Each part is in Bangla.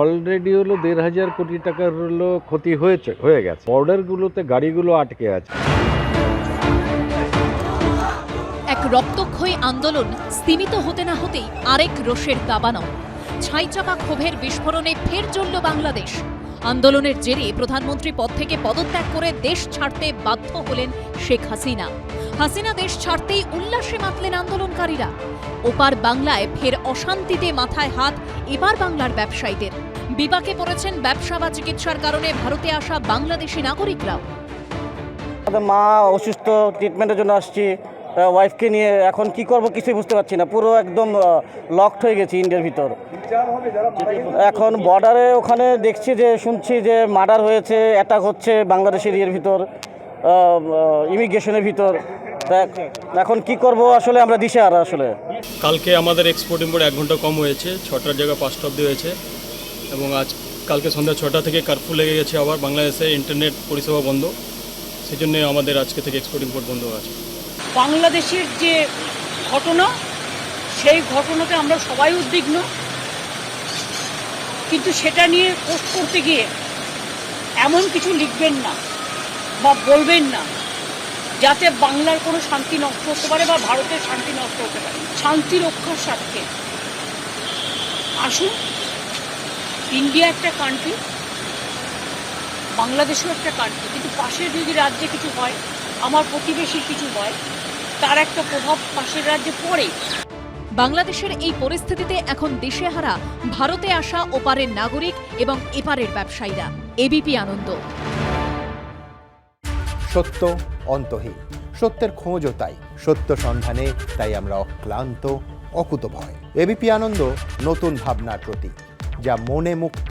অলরেডি হলো দেড় হাজার কোটি টাকার হলো ক্ষতি হয়েছে, হয়ে গেছে। বর্ডারগুলোতে গাড়িগুলো আটকে আছে। এক রক্তক্ষয়ী আন্দোলন স্তিমিত হতে না হতেই আরেক রোষের দাবানল। ছাইচাপা ক্ষোভের বিস্ফোরণে ফের জ্বলল বাংলাদেশ। আন্দোলনের জেরে প্রধানমন্ত্রী পদ থেকে পদত্যাগ করে দেশ ছাড়তে বাধ্য হলেন শেখ হাসিনা। হাসিনা দেশ ছাড়তেই উল্লাসে মাতলেন আন্দোলনকারীরা। ওপার বাংলায় ফের অশান্তিতে মাথায় হাত এবার বাংলার ব্যবসায়ীদের। বিপাকে পড়েছেন ব্যবসা বা চিকিৎসার কারণে ভারতে আসা বাংলাদেশি নাগরিকরাও। মা অসুস্থ ট্রিটমেন্টের জন্য আসছি। ওয়াইফকে নিয়ে এখন কি করব কিছুই বুঝতে পারছি না। পুরো একদম লকড হয়ে গেছি ইন্ডিয়ার ভিতর। এখন বর্ডারে ওখানে দেখছি যে, শুনছি যে মার্ডার হয়েছে অ্যাটাক হচ্ছে বাংলাদেশের ইয়ের ভিতর ইমিগ্রেশনের ভিতর। এখন কি করব আসলে আমরা দিশে আর আসলে। কালকে আমাদের এক্সপোর্ট ইম্পোর্ট এক ঘণ্টা কম হয়েছে, ছটার জায়গায় পাঁচটা অব্দি হয়েছে। এবং আজ, কালকে সন্ধ্যা ছটা থেকে কার্ফু লেগে গেছে আবার, বাংলাদেশে ইন্টারনেট পরিষেবা বন্ধ। সেই জন্য আমাদের আজকে থেকে এক্সপোর্ট ইম্পোর্ট বন্ধ আছে। বাংলাদেশের যে ঘটনা, সেই ঘটনাতে আমরা সবাই উদ্বিগ্ন। কিন্তু সেটা নিয়ে পোস্ট করতে গিয়ে এমন কিছু লিখবেন না বা বলবেন না, যাতে বাংলার কোনো শান্তি নষ্ট হতে পারে বা ভারতের শান্তি নষ্ট হতে পারে। শান্তি রক্ষার স্বার্থে। আসুন, ইন্ডিয়া একটা কান্ট্রি বাংলাদেশও একটা কান্ট্রি কিন্তু পাশের যদি রাজ্যে কিছু হয় আমার প্রতিবেশী কিছু হয় তার একটা প্রভাব পাশের রাজ্যে পড়ে। বাংলাদেশের এই পরিস্থিতিতে এখন দেশে হারা ভারতে আসা ওপারের নাগরিক এবং এপারের ব্যবসায়ীরা। এবিপি আনন্দ। সত্য অন্তহীন। সত্যের খোঁজও তাই। সত্য সন্ধানে তাই আমরা অক্লান্ত অকুতভয়। এবিপি আনন্দ নতুন ভাবনার প্রতীক যা মনে মুক্ত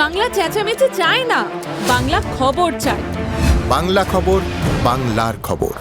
বাংলা চেঁচামেচি চায় না বাংলা খবর চায়। বাংলা খবর বাংলার খবর।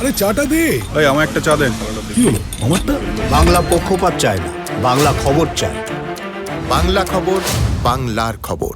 আরে চাটা দে। এই আমার একটা চা দেন কি হলো? আমারটা? বাংলা পক্ষপাত চায় না বাংলা খবর চায়। বাংলা খবর বাংলার খবর।